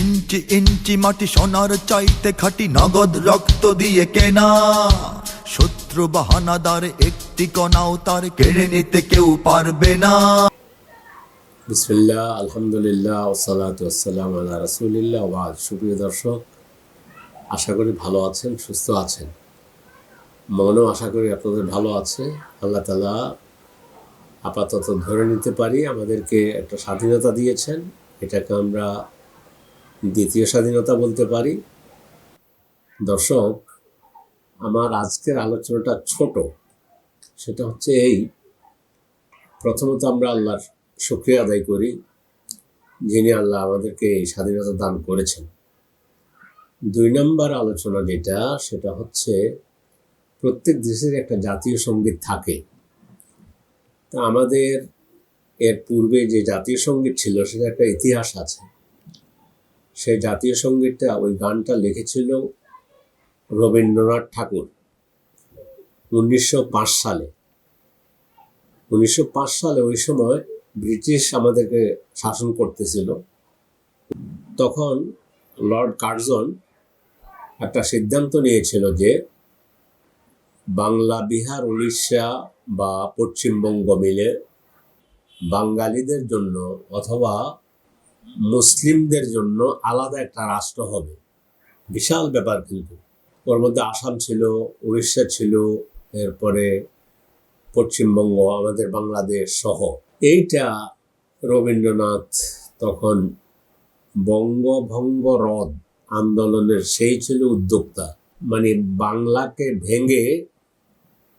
ইঞ্চি ইঞ্চি মাটি সোনার চাইতে খাটি নগদ রক্ত দিয়ে কেনা। শত্রু বাহানাদার একটি কণাও তার কেড়ে নিতে কেউ পারবে না। বিসমিল্লাহ, আলহামদুলিল্লাহ ওসালাত আসসালাম আল্লাহ রসুলিল্লাহ। ওয়াজ সুপ্রিয় দর্শক, আশা করি ভালো আছেন, সুস্থ আছেন। মনও আশা করি আপনাদের ভালো আছে। আল্লাহ তালা আপাতত ধরে নিতে পারি, আমাদেরকে একটা স্বাধীনতা দিয়েছেন। এটাকে আমরা দ্বিতীয় স্বাধীনতা বলতে পারি। দর্শক, আমার আজকের আলোচনাটা ছোট। সেটা হচ্ছে এই। প্রথমত আমরা আল্লাহর শুক্রিয়া আদায় করি, যিনি আল্লাহ আমাদেরকে এই স্বাধীনতা দান করেছেন। দুই নম্বর আলোচনা যেটা, সেটা হচ্ছে, প্রত্যেক দেশের একটা জাতীয় সংগীত থাকে। তা আমাদের এর পূর্বে যে জাতীয় সংগীত ছিল সেটা একটা ইতিহাস আছে। সেই জাতীয় সঙ্গীতটা ওই গানটা লিখেছিল রবীন্দ্রনাথ ঠাকুর উনিশশো পাঁচ সালে। উনিশশো পাঁচ সালে ওই সময় ব্রিটিশ আমাদেরকে শাসন করতেছিল। তখন লর্ড কার্জন একটা সিদ্ধান্ত নিয়েছিল যে বাংলা, বিহার, উড়িষ্যা বা পশ্চিমবঙ্গ মিলে বাঙালিদের জন্য অথবা মুসলিমদের জন্য আলাদা একটা রাষ্ট্র হবে। বিশাল ব্যাপার কিন্তু। ওর মধ্যে আসাম ছিল, উড়িষ্যা ছিল, এরপরে পশ্চিমবঙ্গ, আমাদের বাংলাদেশ সহ। এইটা রবীন্দ্রনাথ তখন বঙ্গভঙ্গ রদ আন্দোলনের সেই ছিল উদ্যোক্তা। মানে বাংলাকে ভেঙে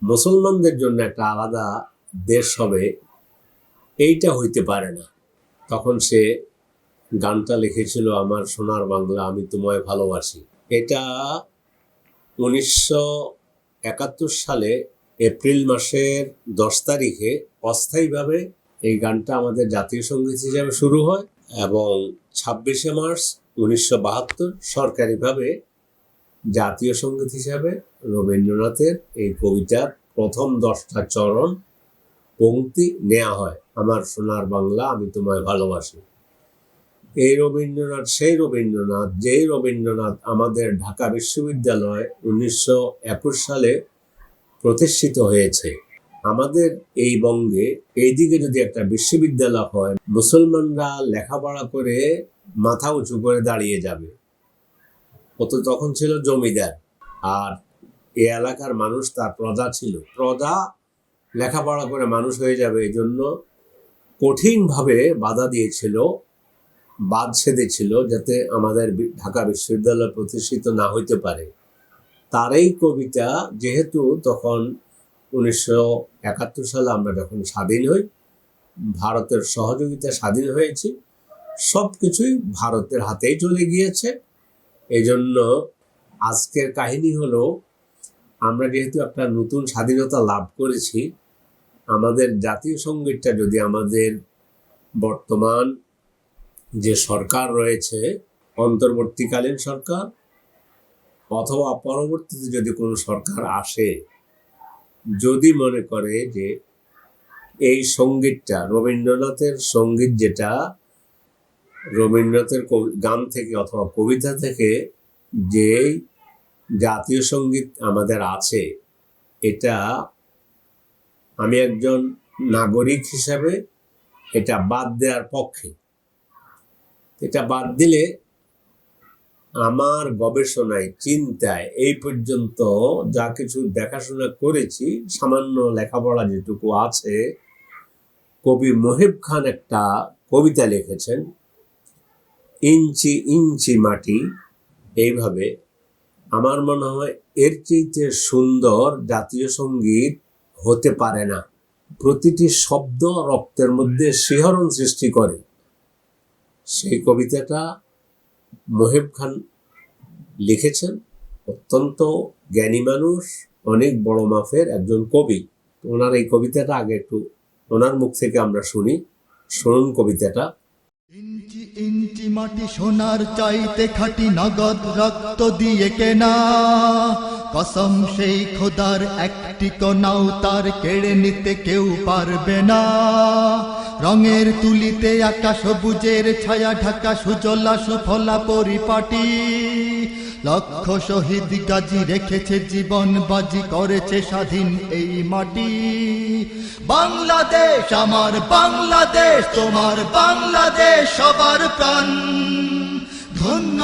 মুসলমানদের জন্য একটা আলাদা দেশ হবে, এইটা হইতে পারে না। তখন সে গানটা লিখেছিল আমার সোনার বাংলা, আমি তোমায় ভালোবাসি। এটা উনিশশো একাত্তর সালে এপ্রিল মাসের দশ তারিখে অস্থায়ীভাবে এই গানটা আমাদের জাতীয় সংগীত হিসাবে শুরু হয় এবং ছাব্বিশে মার্চ উনিশশো বাহাত্তর সরকারিভাবে জাতীয় সংগীত হিসাবে রবীন্দ্রনাথের এই কবিতার প্রথম দশটা চরণ পংক্তি নেওয়া হয়। আমার সোনার বাংলা, আমি তোমায় ভালোবাসি। এই রবীন্দ্রনাথ, সেই রবীন্দ্রনাথ, যেই রবীন্দ্রনাথ আমাদের ঢাকা বিশ্ববিদ্যালয় উনিশশো একুশ সালে প্রতিষ্ঠিত হয়েছে। আমাদের এই বঙ্গে এইদিকে যদি একটা বিশ্ববিদ্যালয় হয়, মুসলমানরা লেখাপড়া করে মাথা উঁচু করে দাঁড়িয়ে যাবে। ও তো তখন ছিল জমিদার আর এ এলাকার মানুষ তার প্রজা ছিল। প্রজা লেখাপড়া করে মানুষ হয়ে যাবে এই জন্য কঠিনভাবে বাধা দিয়েছিল বাদ ছেদেছিল যাতে আমাদের ঢাকা বিশ্ববিদ্যালয় প্রতিষ্ঠিত না হইতে পারে। তার এই কবিতা যেহেতু তখন উনিশশো একাত্তর সালে আমরা যখন স্বাধীন হই, ভারতের সহযোগিতা স্বাধীন হয়েছি সব কিছুই ভারতের হাতেই চলে গিয়েছে। এই জন্য আজকের কাহিনী হলো, আমরা যেহেতু একটা নতুন স্বাধীনতা লাভ করেছি, আমাদের জাতীয় সঙ্গীতটা যদি আমাদের বর্তমান যে সরকার রয়েছে, অন্তর্বর্তীকালীন সরকার অথবা পরবর্তীতে যদি কোনো সরকার আসে, যদি মনে করে যে এই সঙ্গীতটা, রবীন্দ্রনাথের সংগীত যেটা, রবীন্দ্রনাথের গান থেকে অথবা কবিতা থেকে যে জাতীয় সংগীত আমাদের আছে, এটা আমি একজন নাগরিক হিসাবে এটা বাদ দেওয়ার পক্ষে। এটা বাদ দিলে আমার গবেষণায়, চিন্তায় এই পর্যন্ত যা কিছু দেখাশোনা করেছি, সামান্য লেখাপড়া যেটুকু আছে, কবি মহিব খান একটা কবিতা লিখেছেন, ইঞ্চি ইঞ্চি মাটি এইভাবে। আমার মনে হয় এর চেয়ে সুন্দর জাতীয় সংগীত হতে পারে না। প্রতিটি শব্দ রক্তের মধ্যে শিহরণ সৃষ্টি করে। সেই কবিতাটা মহিব খান লিখেছেন। অত্যন্ত জ্ঞানী মানুষ, অনেক বড় মাফের একজন কবি। ওনার এই কবিতাটা আগে একটু ওনার মুখ থেকে আমরা শুনি। শুনুন কবিতাটা। ইঞ্চি ইঞ্চি মাটি সোনার চাইতে খাটি নগদ রক্ত দিয়ে কেনা। কসম সেই খোদার একটি কণাও তার কেড়ে নিতে কেউ পারবে না। রঙের তুলিতে আকাশ সবুজের ছায়া ঢাকা সুজলা সুফলা পরিপাটি। লক্ষ শহীদ গাজী রেখেছে জীবন বাজি, করেছে স্বাধীন এই মাটি। বাংলাদেশ, আমার বাংলাদেশ, তোমার বাংলাদেশ সবার প্রাণ।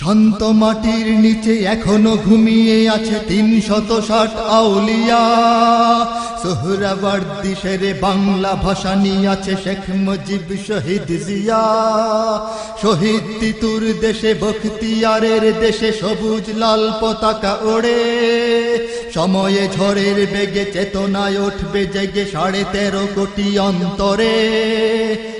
শান্ত মাটির নিচে এখনও ঘুমিয়ে আছে তিন শত ষাট আউলিয়া। সোহরাবার্দি সেরে বাংলা ভাষা নিয়ে আছে শেখ মুজিব শহীদ জিয়া। শহীদ তিতুর দেশে বখতিয়ারের দেশে সবুজ লাল পতাকা ওড়ে। সময়ে ঝড়ের বেগে চেতনায় উঠবে জেগে সাড়ে তেরো কোটি অন্তরে।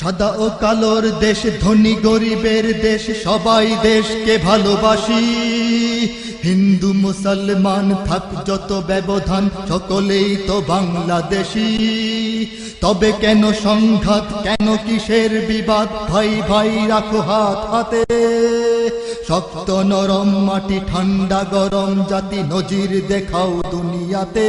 সাদা ও কালোর দেশ, ধনী গরিবের দেশ, সবাই দেশকে ভালোবাসি। হিন্দু, মুসলমান, থাক যত ব্যবধান, সকলেই তো বাংলাদেশি। তবে কেন সংঘাত, কেন কিসের বিবাদ? ভাই ভাই, রাখো হাত হাতে। শক্ত নরম মাটি, ঠান্ডা গরম জাতি, নজির দেখাও দুনিয়াতে।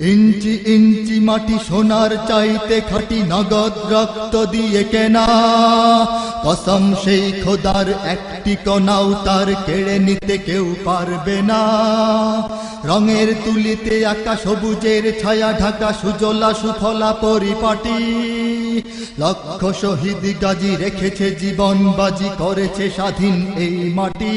ইঞ্চি ইঞ্চি মাটি সোনার চাইতে খাটি নগদ রক্ত দিয়ে কেনা। কসম সেই খোদার একটি কণাও তার কেড়ে নিতে কেউ পারবে না। রঙের তুলিতে আকাশ সবুজের ছায়া ঢাকা সুজলা সুফলা পরিপাটি। লক্ষ শহীদ গাজী রেখেছে জীবন বাজি, করেছে স্বাধীন এই মাটি।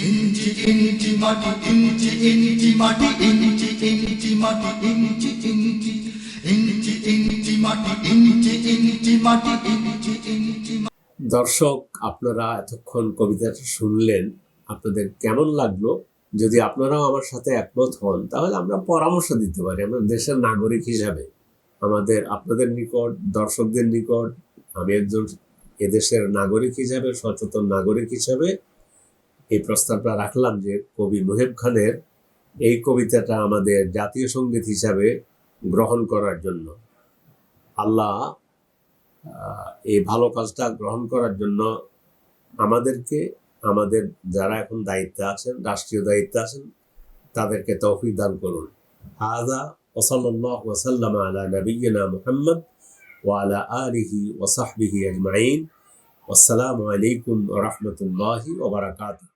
ইঞ্চি ইঞ্চি, মাটি, ইঞ্চি ইঞ্চি, মাটি, ইঞ্চি ইঞ্চি, মাটি, ইঞ্চি ইঞ্চি ইঞ্চি ইঞ্চি, মাটি, ইঞ্চি ইঞ্চি, মাটি, ইঞ্চি ইঞ্চি দর্শক, আপনারা এতক্ষণ কবিতাটা শুনলেন, আপনাদের কেমন লাগল? যদি আপনারাও আমার সাথে একমত হন, তাহলে আমরা পরামর্শ দিতে পারি, আমরা দেশের নাগরিক হিসাবে। আমাদের, আপনাদের নিকট, দর্শকদের নিকট, আমি একজন এদেশের নাগরিক হিসাবে, সচেতন নাগরিক হিসাবে এই প্রস্তাবটা রাখলাম যে কবি মুহেব খানের এই কবিতাটা আমাদের জাতীয় সংগীত হিসাবে গ্রহণ করার জন্য। আল্লাহ এই ভালো কাজটা গ্রহণ করার জন্য আমাদেরকে, আমাদের যারা এখন দায়িত্বে আছেন, রাষ্ট্রীয় দায়িত্বে আছেন, তাদেরকে তৌফিক দান করুন। হাদা ওসল্লাহ ওসাল্লাম আলা নবীনা মুহাম্মদ ওয়ালা আলিহি ওসাহবিহি আজমাইন। আসসালামু আলাইকুম রহমতুল্লাহি ওবরাকাতুহ